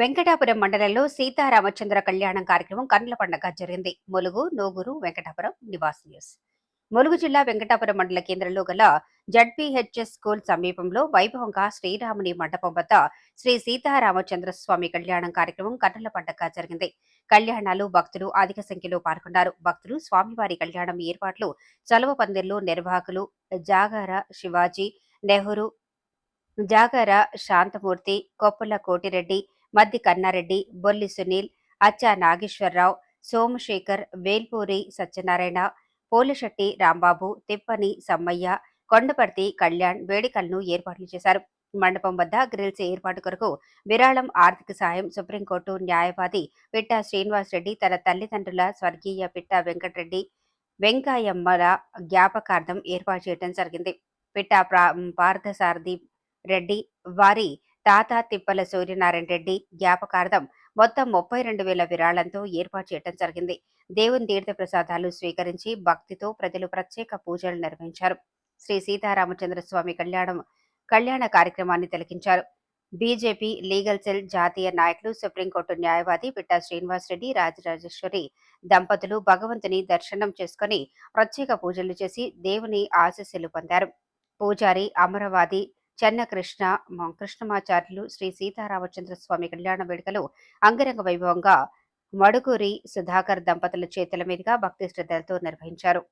వెంకటాపురం మండలంలో సీతారామచంద్ర కళ్యాణం కార్యక్రమం కన్నుల పండగ జరిగింది. ములుగు నోగురు వెంకటాపురం నివాస్ న్యూస్. ములుగు జిల్లా వెంకటాపురం మండల కేంద్రంలో గల జడ్పీహెచ్ఎస్ స్కూల్ సమీపంలో వైభవంగా శ్రీరాముని మండపం వద్ద శ్రీ సీతారామచంద్ర స్వామి కళ్యాణం కార్యక్రమం కన్నుల పండగ జరిగింది. కళ్యాణాలు భక్తులు అధిక సంఖ్యలో పాల్గొన్నారు. భక్తులు స్వామివారి కళ్యాణం ఏర్పాట్లు చలవ పందిర్లు నిర్వాహకులు జాగార శివాజీ నెహ్రూ జాగర శాంతమూర్తి కొప్పుల కోటిరెడ్డి మద్ది కన్నారెడ్డి బొల్లి సునీల్ అచ్చా నాగేశ్వరరావు సోమశేఖర్ వేల్పూరి సత్యనారాయణ పోలిశెట్టి రాంబాబు తిప్పని సమ్మయ్య కొండపర్తి కళ్యాణ్ వేడుకలను ఏర్పాట్లు చేశారు. మండపం వద్ద గ్రిల్స్ ఏర్పాటు కొరకు విరాళం ఆర్థిక సాయం సుప్రీంకోర్టు న్యాయవాది పిట్టా శ్రీనివాసరెడ్డి తన తల్లిదండ్రుల స్వర్గీయ పిట్టా వెంకటరెడ్డి వెంకయ్యమ్మల జ్ఞాపకార్థం ఏర్పాటు చేయడం జరిగింది. పిట్టా ప్రా పార్థసారథి రెడ్డి వారి తాత తిప్పల సూర్యనారాయణ రెడ్డి జ్ఞాపకార్థం మొత్తం ముప్పై రెండు వేల విరాళంతో ఏర్పాటు చేయడం జరిగింది. దేవుని తీర్థ ప్రసాదాలు స్వీకరించి భక్తితో ప్రజలు ప్రత్యేక పూజలు నిర్వహించారు. శ్రీ సీతారామచంద్ర స్వామి కళ్యాణం కళ్యాణ కార్యక్రమాన్ని తిలకించారు. బీజేపీ లీగల్ సెల్ జాతీయ నాయకులు సుప్రీంకోర్టు న్యాయవాది పిట్టా శ్రీనివాసరెడ్డి రాజరాజేశ్వరి దంపతులు భగవంతుని దర్శనం చేసుకుని ప్రత్యేక పూజలు చేసి దేవుని ఆశీస్సులు పొందారు. పూజారి అమరవాది చెన్న కృష్ణ కృష్ణమాచార్యులు శ్రీ సీతారామచంద్ర స్వామి కళ్యాణ వేడుకలు అంగరంగ వైభవంగా మడుగురి సుధాకర్ దంపతుల చేతుల మీదుగా భక్తి శ్రద్ధలతో నిర్వహించారు.